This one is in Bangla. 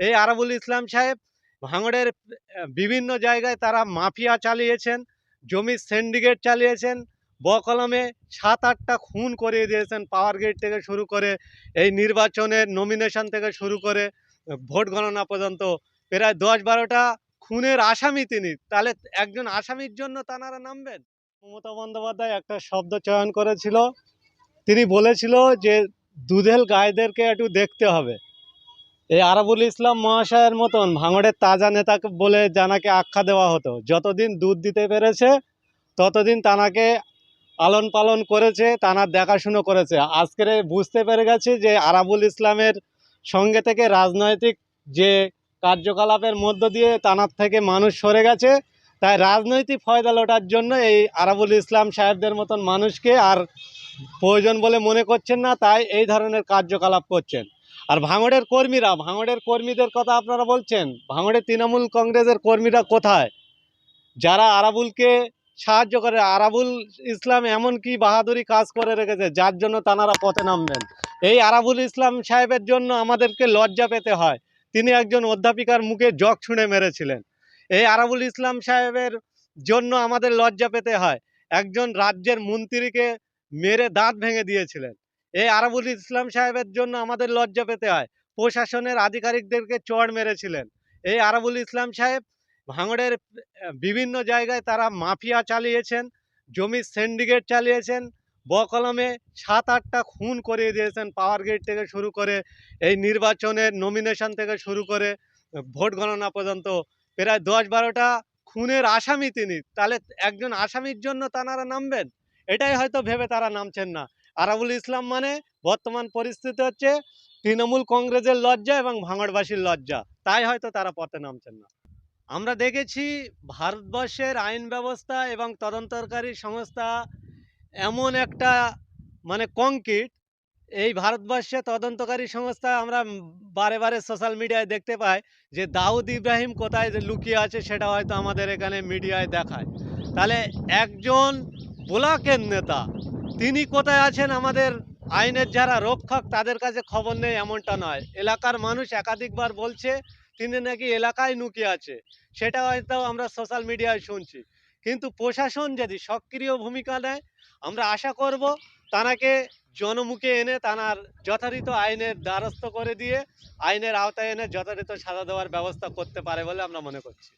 এই আরাবুল ইসলাম সাহেব ভাঙড়ের বিভিন্ন জায়গায় তারা মাফিয়া চালিয়েছেন জমির সিন্ডিকেট চালিয়েছেন, বকলমে সাত আটটা খুন করিয়ে দিয়েছেন পাওয়ার গেট থেকে শুরু করে এই নির্বাচনের নমিনেশন থেকে শুরু করে ভোট গণনা পর্যন্ত। প্রায় দশ বারোটা খুনের আসামি তিনি। তাহলে একজন আসামির জন্য তানারা নামবেন? মমতা বন্দ্যোপাধ্যায় একটা শব্দ চয়ন করেছিল। তিনি বলেছিল যে দুধেল গায়েদেরকে একটু দেখতে হবে। এই আরাবুল ইসলাম মহাশয়ের মতন ভাঙড়ের তাজা নেতাকে বলে জানাকে আখ্যা দেওয়া হতো। যতদিন দুধ দিতে পেরেছে, ততদিন তানাকে পালন পালন করেছে, তানার দেখাশুনো করেছে। আজকের বুঝতে পেরে গেছে যে আরাবুল ইসলামের সঙ্গে থেকে রাজনৈতিক যে কার্যকলাপের মধ্য দিয়ে তানার থেকে মানুষ সরে গেছে, তাই রাজনৈতিক ফয়দা লোটার জন্য এই আরাবুল ইসলাম সাহেবদের মতন মানুষকে আর প্রয়োজন বলে মনে করছেন না, তাই এই ধরনের কার্যকলাপ করছেন। আর ভাঙড়ের কর্মীরা, ভাঙড়ের কর্মীদের কথা আপনারা বলছেন ভাঙড়ের তৃণমূল কংগ্রেসের কর্মীরা কোথায়? যারা আরাবুলকে সাহায্য করে, আরাবুল ইসলাম এমন কি বাহাদুরি কাজ করে রেখেছে, যার জন্য তানারা পথে নামবেন। এই আরাবুল ইসলাম সাহেবের জন্য আমাদেরকে লজ্জা পেতে হয়। তিনি একজন অধ্যাপিকার মুখে জগ ছুঁড়ে মেরেছিলেন। এই আরাবুল ইসলাম সাহেবের জন্য আমাদের লজ্জা পেতে হয়। একজন রাজ্যের মন্ত্রীকে মেরে দাঁত ভেঙে দিয়েছিলেন। এই আরাবুল ইসলাম সাহেবের জন্য আমাদের লজ্জা পেতে হয়। প্রশাসনের আধিকারিকদেরকে চড় মেরেছিলেন। এই আরাবুল ইসলাম সাহেব, ভাঙড়ের বিভিন্ন জায়গায় তারা মাফিয়া চালিয়েছেন জমির সিন্ডিকেট চালিয়েছেন, বকলমে সাত আটটা খুন করিয়ে দিয়েছেন পাওয়ার গেট থেকে শুরু করে, এই নির্বাচনের নমিনেশন থেকে শুরু করে, ভোট গণনা পর্যন্ত। প্রায় দশ বারোটা খুনের আসামি তিনি। তাহলে একজন আসামির জন্য তানারা নামবেন? এটাই হয়তো ভেবে তারা নামছেন না। আরাবুল ইসলাম মানে বর্তমান পরিস্থিতি হচ্ছে তৃণমূল কংগ্রেসের লজ্জা এবং ভাঙড়বাসীর লজ্জা। তাই হয়তো তারা পথে নামছেন না। আমরা দেখেছি ভারতবর্ষের আইন ব্যবস্থা এবং তদন্তকারী সংস্থা এমন একটা মানে কংক্রিট। এই ভারতবর্ষে তদন্তকারী সংস্থা আমরা বারে বারে সোশ্যাল মিডিয়ায় দেখতে পাই যে দাউদ ইব্রাহিম কোথায় লুকিয়ে আছে সেটা হয়তো আমাদের এখানে মিডিয়ায় দেখায়। তাহলে একজন ব্লকের নেতা তিনি কোথায় আছেন? আমাদের আইনের যারা রক্ষক, তাদের কাছে খবর নেই, এমনটা নয়। এলাকার মানুষ একাধিকবার বলছে, তিনি নাকি এলাকায় লুকিয়ে আছে। সেটা হয়তো আমরা সোশ্যাল মিডিয়ায় শুনছি। কিন্তু প্রশাসন যদি সক্রিয় ভূমিকা নেয়, আমরা আশা করব তানাকে জনমুখে এনে তানার যথারীত আইনের দ্বারস্থ করে দিয়ে, আইনের আওতায় এনে যথারীত সাজা দেওয়ার ব্যবস্থা করতে পারে বলে আমরা মনে করছি।